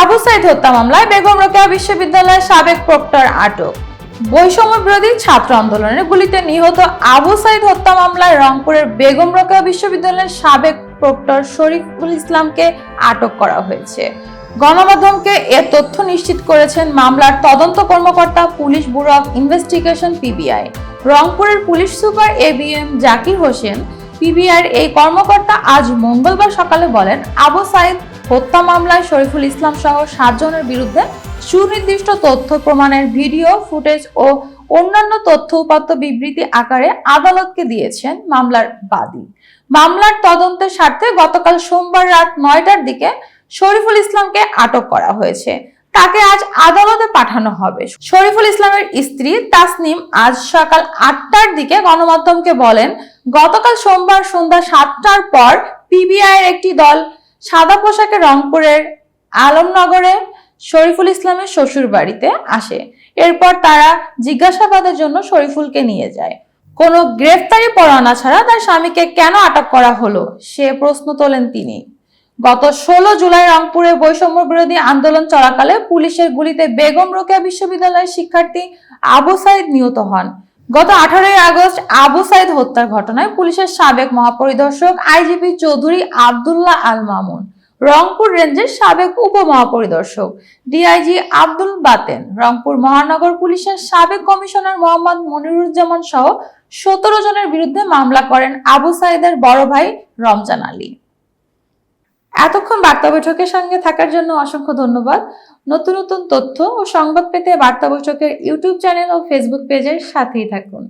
আবু সাইদ হত্যা মামলায় বেগম রোকেয়া বিশ্ববিদ্যালয়ের সাবেক প্রক্টর আটক। বৈষম্য বিরোধী ছাত্র আন্দোলনের গুলিতে নিহত আবু সাইদ হত্যা মামলায় রংপুরের বেগম রোকেয়া বিশ্ববিদ্যালয়ের সাবেক প্রক্টর শরীফুল ইসলামকে আটক করা হয়েছে। গণমাধ্যমকে এ তথ্য নিশ্চিত করেছেন মামলার তদন্ত কর্মকর্তা police bureau of investigation PBI. রংপুরের police super A B M Zakir Hossain, পিবিআইয়ের এই কর্মকর্তা আজ মঙ্গলবার সকালে বলেন, আবু সাইদ হত্যা মামলায় শরীফুল ইসলাম সহ সাতজনের বিরুদ্ধে সুনির্দিষ্ট তথ্য প্রমাণের ভিডিও, ফুটেজ ও অন্যান্য তথ্য উপাত্ত বিবৃতি আকারে আদালতকে দিয়েছেন মামলার বাদী। মামলার তদন্তের স্বার্থে গতকাল সোমবার রাত নয়টার দিকে শরীফুল ইসলামকে আটক করা হয়েছে। তাকে আজ আদালতে পাঠানো হবে। শরীফুল ইসলামের স্ত্রী তাসনিম আজ সকাল আটটার দিকে গণমাধ্যমকে বলেন, গতকাল সোমবার সন্ধ্যা সাতটার পর পিবিআই একটি দল সাদা পোশাকে রংপুরের আলমনগরে শরীফুল ইসলামের শ্বশুর বাড়িতে আসে। এরপর তারা জিজ্ঞাসাবাদের জন্য শরীফুলকে নিয়ে যায়। কোনো গ্রেফতারি পরোয়ানা ছাড়া তার স্বামীকে কেন আটক করা হলো, সে প্রশ্ন তোলেন তিনি। গত ষোলো জুলাই রংপুরে বৈষম্য বিরোধী আন্দোলন চলাকালে পুলিশের গুলিতে বেগম রোকেয়া বিশ্ববিদ্যালয়ের শিক্ষার্থী আবু সাইদ নিহত হন। গত আঠারোই আগস্ট আবু সাইদ হত্যার ঘটনায় পুলিশের সাবেক মহাপরিদর্শক আইজিপি চৌধুরী আবদুল্লাহ আল মামুন, রংপুর রেঞ্জের সাবেক উপমহাপরিদর্শক ডিআইজি আব্দুল বাতেন, রংপুর মহানগর পুলিশের সাবেক কমিশনার মোহাম্মদ মনিরুজ্জামান সহ সতেরো জনের বিরুদ্ধে মামলা করেন আবু সাইদের বড় ভাই রমজান আলী। বার্তা বৈঠকের সঙ্গে থাকার জন্য অসংখ্য ধন্যবাদ। নতুন নতুন তথ্য ও সংবাদ পেতে বার্তা বৈঠকের ইউটিউব চ্যানেল ও ফেসবুক পেজের সাথেই থাকুন।